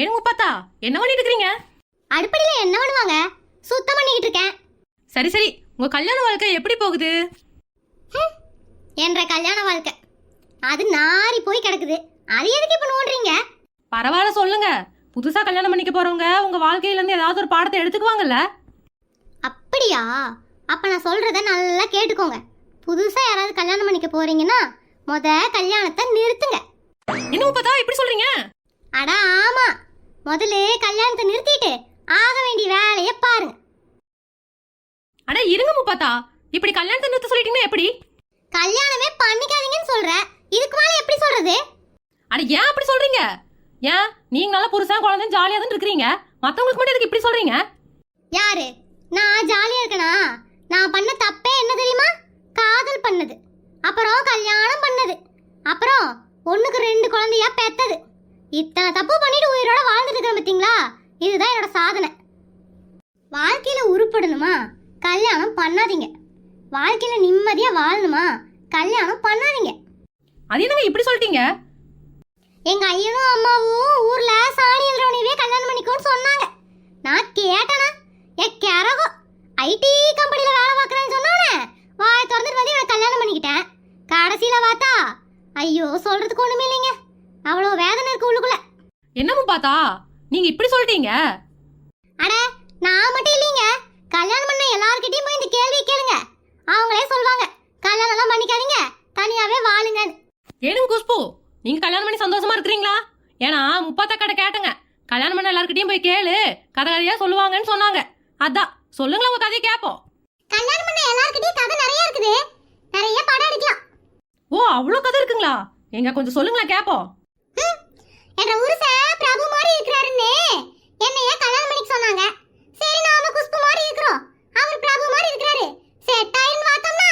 ஏனுங்க பார்த்தா என்ன பண்ணிட்டு இருக்கீங்க அடுப்படியில என்ன பண்ணுவாங்க? சுத்தம் பண்ணிக்கிட்டு இருக்கேன் சரி சரி. உங்க கல்யாண வாழ்க்கை எப்படி போகுது? என்ற கல்யாண வாழ்க்கை. அது நாரி போய் கிடக்குது. அது எதுக்கு இப்ப நோண்டுறீங்க? பரவாயில்ல சொல்லுங்க. புதுசா கல்யாணம் பண்ணிக்க போறவங்க உங்க வாழ்க்கையில இருந்து ஏதாவது ஒரு பாடத்தை எடுத்துக்குவாங்கல்ல? அப்படியா? அப்ப நான் சொல்றத நல்லா கேட்டுக்கோங்க. புதுசா யாராவது கல்யாணம் பண்ணிக்க போறீங்கன்னா முத கல்யாணத்தை நிறுத்துங்க. என்னங்க பார்த்தா இப்படி சொல்றீங்க? அட ஆமா. முதல்ல கல்யாணத்தை நிறுத்திட்டு ஆக வேண்டிய வேலையை பாருங்க. அட இருங்க முப்பாத்தா. இப்படி கல்யாணத்தை நிறுத்த சொல்லிட்டீங்கன்னா எப்படி? கல்யாணமே பண்ணிக்காதீங்கன்னு சொல்ற. இதுக்கு மேல எப்படி சொல்றது? அட ஏன் அப்படி சொல்றீங்க? ஏன்? நீங்க நல்லா புருஷன் குழந்தைன்னு ஜாலியா தான் இருக்கிறீங்க. மத்தவங்களுக்கு மட்டும் எதுக்கு இப்படி சொல்றீங்க? யாரு? நான் ஜாலியா இருக்கனா? நான் பண்ண தப்பே என்ன தெரியுமா? காதல் பண்ணது. அப்புறம் கல்யாணம் பண்ணது. அப்புறம் ஒண்ணுக்கு ரெண்டு குழந்தையா பெத்தது. இத்தனை தப்பு பண்ணிட்டு உயிரோட வாழ்ந்துட்டு இருக்கேன் பார்த்தீங்களா இதுதான் என்னோட சாதனை. வாழ்க்கையில உருப்படணுமா? கல்யாணம் பண்ணாதீங்க. வாழ்க்கையில நிம்மதியா வாழணுமா? கல்யாணம் பண்ணாதீங்க. அது என்னங்க இப்படி சொல்லிட்டீங்க? எங்க ஐயனும் அம்மாவும் ஊர்ல சாணி எழுறவனையவே கல்யாணம் பண்ணிக்கோன்னு சொன்னாங்க. நான் கேட்டனா? ஏ கரகோ. ஐடி கம்பெனில வேலை பார்க்கறேன்னு சொன்னானே வாய் திறந்துட்டு வந்து இவனை கல்யாணம் பண்ணிக்கிட்டேன். கடைசியில பார்த்தா ஐயோ சொல்றதுக்கு ஒண்ணுமே இல்லைங்க. அவ்வளோ வேதனை இருக்கு உள்ளுக்குள்ள. என்ன முப்பாத்தா நீங்க இப்படி சொல்லிட்டீங்க? அட நான் மட்டும் இல்லைங்க. கல்யாணம் பண்ண எல்லார்கிட்டயும் போய் இந்த கேள்வியை கேளுங்க. அவங்களே சொல்லுவாங்க கல்யாணம் எல்லாம் பண்ணிக்காதீங்க தனியாவே வாழுங்கன்னு. ஏனுங்க குஷ்பு? நீங்க கல்யாணம் பண்ணி சந்தோஷமா இருக்கிறீங்களா? ஏன்னா முப்பாத்தா கடை கேட்டங்க. கல்யாணம் பண்ண எல்லார்கிட்டயும் போய் கேளு. கதை கதையா சொல்லுவாங்கன்னு சொன்னாங்க. அதான் சொல்லுங்களா உங்க கதையை கேட்போம் கல்யாணம் பண்ண எல்லார்கிட்டயும் கதை நிறைய இருக்குது. நிறைய படம் அடிக்கலாம் ஓ அவ்வளோ கதை இருக்குங்களா? எங்க கொஞ்சம் சொல்லுங்களேன் கேட்போம் என்ற உருச பிரபு மாதிரி இருக்கிறாருன்னு. என்னைய கல்யாணம் பண்ணிக்க சொன்னாங்க. சரி நாம குஷ்பு மாதிரி இருக்கிறோம். அவர் பிரபு மாதிரி இருக்கிறாரு. செட் ஆயின்னு பார்த்தோம்னா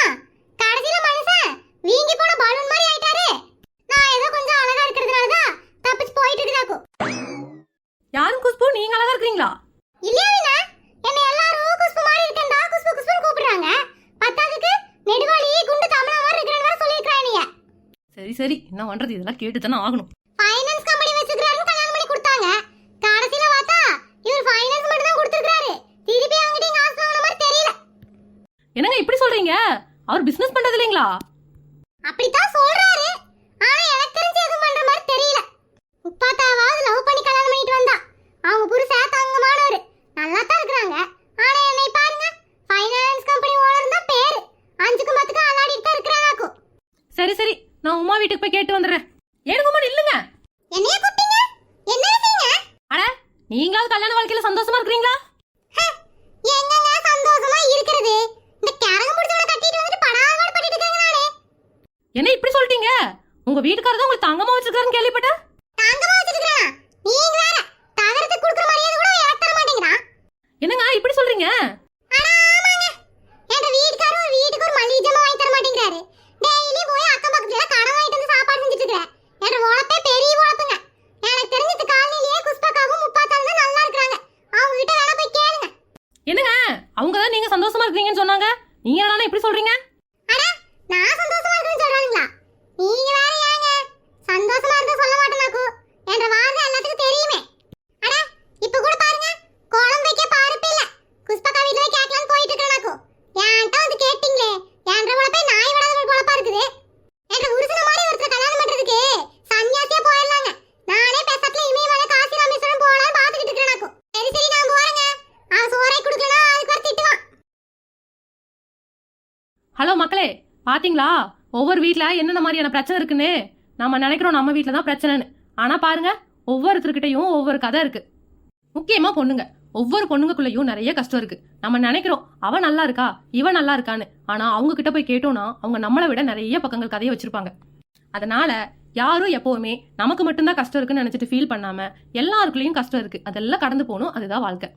கடைசியில மனுஷன் வீங்கி போன பலூன் மாதிரி ஆயிட்டாரு. நான் ஏதோ கொஞ்சம் அழகா இருக்கிறதுனால தான் தப்பிச்சு போயிட்டு இருக்குதாக்கோ யாரும் குஷ்பு? நீங்க அழகா இருக்கிறீங்களா? இல்லையா என்னை எல்லாரும் குஷ்பு மாதிரி இருக்கேன்டா. குஷ்பு குஷ்புன்னு கூப்பிடுறாங்க. பத்தாவதுக்கு நெடுவாளி குண்டு தமிழா மாதிரி இருக்கிறேன்னு நீங்க சரி சரி. என்ன பண்றது? இதெல்லாம் கேட்டு தானே ஆகணும் ஃபைனான்ஸ் கம்பெனி வச்சிருக்காருன்னு கல்யாணம் பண்ணி கொடுத்தாங்க கடைசியில பார்த்தா இவர் ஃபைனான்ஸ் மட்டும் தான் கொடுத்துருக்காரு திருப்பி அவங்கிட்ட இங்க காசு வாங்கின மாதிரி தெரியல என்னங்க இப்படி சொல்றீங்க? அவர் பிசினஸ் பண்றது இல்லைங்களா அப்படித்தான் சொல்றாரு. ஆனா எனக்கு தெரிஞ்சு எதுவும் பண்ற மாதிரி தெரியல. முப்பாத்தாவது லவ் பண்ணி கல்யாணம் பண்ணிட்டு வந்தா. அவங்க புருஷன் தங்கமானவர். நல்லா தான் இருக்கிறாங்க. ஆனா என்னை பாருங்க ஃபைனான்ஸ் கம்பெனி ஓனர் தான் பேரு. அஞ்சுக்கும் பத்துக்கும் அல்லாடிட்டு தான் இருக்கிறானாக்கும் சரி சரி. நான் உமா வீட்டுக்கு போய் கேட்டு வந்துடுறேன். ஏனுங்க உமா இல்லைங்க என்னைய கூப்பிட்டீங்க? என்ன விஷயங்க? அட நீங்களாவது கல்யாண வாழ்க்கையில சந்தோஷமா இருக்கிறீங்களா எங்கங்க சந்தோஷமா இருக்கிறது இந்த கரகம் முடிச்சவன கட்டிட்டு வந்துட்டு படாபாடு பண்ணிட்டு இருக்காங்க நானே என்ன இப்படி சொல்லிட்டீங்க? உங்க வீட்டுக்காரர் தான் உங்களுக்கு தங்கமா வச்சிருக்காருன்னு கேள்விப்பட்டேன். தாங்கமா வச்சிருக்கான் நீங்க வேற தகரத்துக்கு கொடுக்குற மரியாதை கூட எனக்கு தர மாட்டேங்கிறான் என்னங்க இப்படி சொல்றீங்க? அட ஆமாங்க. எங்க வீட்டுக்காரர் ஒரு வீட்டுக்கு ஒரு மளிகை ஜாமான் வாங்கி தர மாட்டேங்கிறாரு. டெய்லி போய் அக்கம் பக்கத்துல கடன் வாங்கிட்டு வந்து சாப்பாடு செஞ்சுட்டு இருக்கிறேன் என் உழப்பே பெரிய உழப்புங்க. எனக்கு தெரிஞ்சது காலனிலேயே குஸ்பாக்காவும் முப்பாத்தாலும் தான் நல்லா இருக்கிறாங்க. அவங்க கிட்ட வேணா போய் கேளுங்க. என்னங்க அவங்க தான் நீங்க சந்தோஷமா இருக்கீங்கன்னு சொன்னாங்க? நீங்க என்னடா இப்படி சொல்றீங்க? அட நான் சந்தோஷமா நீங்க வேற ஏங்க சந்தோஷமா இருக்க சொல்ல மாட்டேனாக்கு என்ற வார்த்தை எல்லாத்துக்கும் தெரியுமே. அட இப்ப கூட பாருங்க குழம்பு வைக்க பருப்பு இல்ல. குஸ்பக்கா வீட்ல போய் கேட்கலான்னு போயிட்டு இருக்கேனாக்கு ஏன்ட்ட வந்து கேட்டீங்களே என்ற உழப்பே நாய் விடாத ஒரு குழப்பா இருக்குது. என்ற உருசன மாதிரி ஒருத்தர் கல்யாணம் பண்றதுக்கு சன்னியாசியா போயிடலாங்க. நானே பெசத்துல இமயமலை காசி ராமேஸ்வரம் போலான்னு பாத்துக்கிட்டு இருக்கேனாக்கு சரி சரி நான் போறேங்க. அவன் சோறை கொடுக்கலனா அதுக்கு ஒரு திட்டுவான். ஹலோ மக்களே பாத்தீங்களா? ஒவ்வொரு வீட்டில் என்னென்ன மாதிரியான பிரச்சனை இருக்குன்னு நம்ம நினைக்கிறோம் நம்ம வீட்டில் தான் பிரச்சனைன்னு. ஆனால் பாருங்க ஒவ்வொருத்தர்கிட்டயும் ஒவ்வொரு கதை இருக்கு. முக்கியமாக பொண்ணுங்க. ஒவ்வொரு பொண்ணுங்களுக்குள்ளேயும் நிறைய கஷ்டம் இருக்கு. நம்ம நினைக்கிறோம் அவ நல்லா இருக்கா? இவன் நல்லா இருக்கான்னு. ஆனா அவங்க கிட்ட போய் கேட்டோம்னா அவங்க நம்மளை விட நிறைய பக்கங்கள் கதையை வச்சிருப்பாங்க. அதனால யாரும் எப்பவுமே நமக்கு மட்டும்தான் கஷ்டம் இருக்குன்னு நினைச்சிட்டு ஃபீல் பண்ணாம எல்லாருக்குள்ளேயும் கஷ்டம் இருக்கு. அதெல்லாம் கடந்து போகணும். அதுதான் வாழ்க்கை.